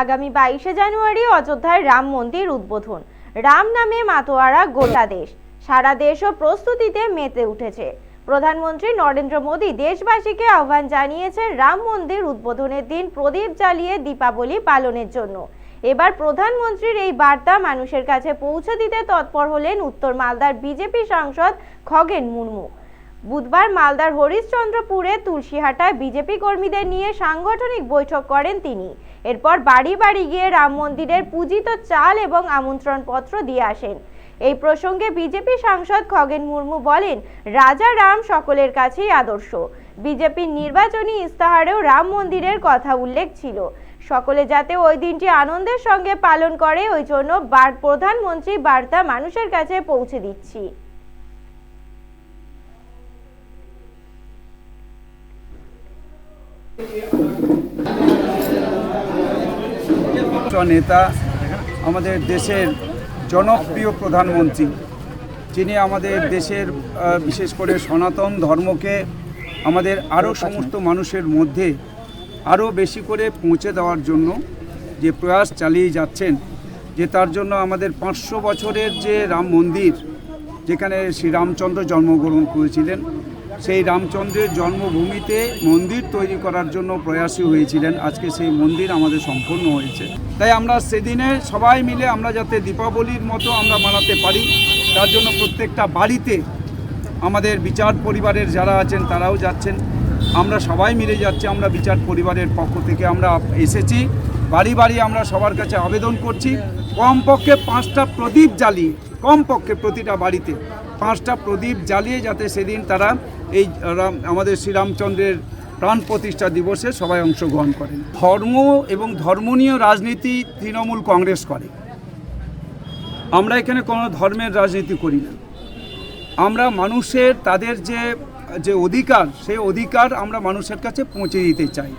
আগামী বাইশে জানুয়ারি অযোধ্যায় রাম মন্দির উদ্বোধন। রাম নামে মাতোয়ারা গোটা দেশ। সারা দেশও প্রস্তুতিতে মেতে উঠেছে। প্রধানমন্ত্রী নরেন্দ্র মোদী দেশবাসীকে আহ্বান জানিয়েছেন রাম মন্দির উদ্বোধনের দিন প্রদীপ জ্বালিয়ে দীপাবলি পালনের জন্য। এবার প্রধানমন্ত্রীর এই বার্তা মানুষের কাছে পৌঁছে দিতে তৎপর হলেন উত্তর মালদার বিজেপি সাংসদ খগেন মুর্মু। বুধবার মালদার হরিশ্চন্দ্রপুরে তুলসীহাটায় বিজেপি কর্মীদের নিয়ে সাংগঠনিক বৈঠক করেন তিনি। এরপর বাড়ি বাড়ি গিয়ে রাম মন্দিরের পূজিত চাল এবং আমন্ত্রণ পত্র দিয়ে আসেন। এই প্রসঙ্গে বিজেপি সাংসদ খগেন মুর্মু বলেন, রাজা রাম সকলের কাছেই আদর্শ। বিজেপির নির্বাচনী ইস্তাহারেও রাম মন্দিরের কথা উল্লেখ ছিল। সকলে যাতে ওই দিনটি আনন্দের সঙ্গে পালন করে, ওই জন্য প্রধানমন্ত্রী বার্তা মানুষের কাছে পৌঁছে দিচ্ছি। নেতা আমাদের দেশের জনপ্রিয় প্রধানমন্ত্রী, যিনি আমাদের দেশের বিশেষ করে সনাতন ধর্মকে আমাদের আরও সমস্ত মানুষের মধ্যে আরও বেশি করে পৌঁছে দেওয়ার জন্য যে প্রয়াস চালিয়ে যাচ্ছেন, যে তার জন্য আমাদের পাঁচশো বছরের যে রাম মন্দির, যেখানে শ্রীরামচন্দ্র জন্মগ্রহণ করেছিলেন সেই রামচন্দ্রের জন্মভূমিতে মন্দির তৈরি করার জন্য প্রয়াসী হয়েছিলেন। আজকে সেই মন্দির আমাদের সম্পূর্ণ হয়েছে। তাই আমরা সেদিনে সবাই মিলে আমরা যাতে দীপাবলির মতো আমরা মানাতে পারি, তার জন্য প্রত্যেকটা বাড়িতে আমাদের বিচার পরিবারের যারা আছেন তারাও যাচ্ছেন। আমরা সবাই মিলে যাচ্ছি, আমরা বিচার পরিবারের পক্ষ থেকে আমরা এসেছি। বাড়ি বাড়ি আমরা সবার কাছে আবেদন করছি। কমপক্ষে পাঁচটা প্রদীপ জ্বালিয়ে, কমপক্ষে প্রতিটা বাড়িতে পাঁচটা প্রদীপ জ্বালিয়ে যাতে সেদিন তারা এই আমাদের শ্রীরামচন্দ্রের প্রাণ প্রতিষ্ঠা দিবসে সবাই অংশগ্রহণ করেন। ধর্ম এবং ধর্মনীয় রাজনীতি তৃণমূল কংগ্রেস করে। আমরা এখানে কোনো ধর্মের রাজনীতি করি না। আমরা মানুষের, তাদের যে যে অধিকার, সেই অধিকার আমরা মানুষের কাছে পৌঁছে দিতে চাই।